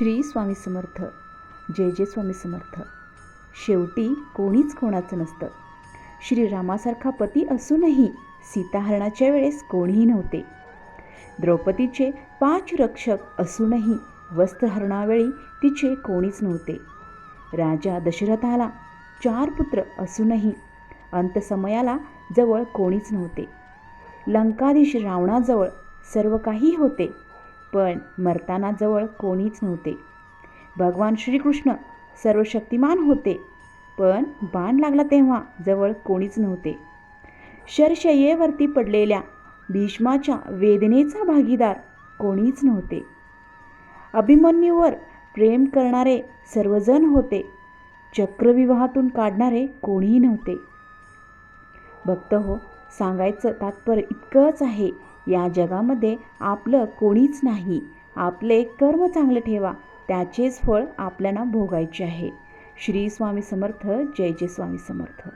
श्री स्वामी समर्थ. जय जय स्वामी समर्थ. शेवटी कोणीच कोणाचं नसतं. श्रीरामासारखा पती असूनही सीताहरणाच्या वेळेस कोणीही नव्हते. द्रौपदीचे पाच रक्षक असूनही वस्त्रहरणावेळी तिचे कोणीच नव्हते. राजा दशरथाला चार पुत्र असूनही अंतसमयाला जवळ कोणीच नव्हते. लंकाधीश रावणाजवळ सर्व काही होते. पण मरताना जवळ कोणीच नव्हते. भगवान श्रीकृष्ण सर्व शक्तिमान होते पण बाण लागला तेव्हा जवळ कोणीच नव्हते. शरशय्येवरती पडलेल्या भीष्माच्या वेदनेचा भागीदार कोणीच नव्हते. अभिमन्यूवर प्रेम करणारे सर्वजण होते चक्रविवाहातून काढणारे कोणीही नव्हते. भक्त हो सांगायचं तात्पर्य इतकंच आहे या जगामध्ये आपलं कोणीच नाही. आपले कर्म चांगले ठेवा. त्याचेच फळ आपल्याला भोगायचे आहे. श्री स्वामी समर्थ. जय जय स्वामी समर्थ.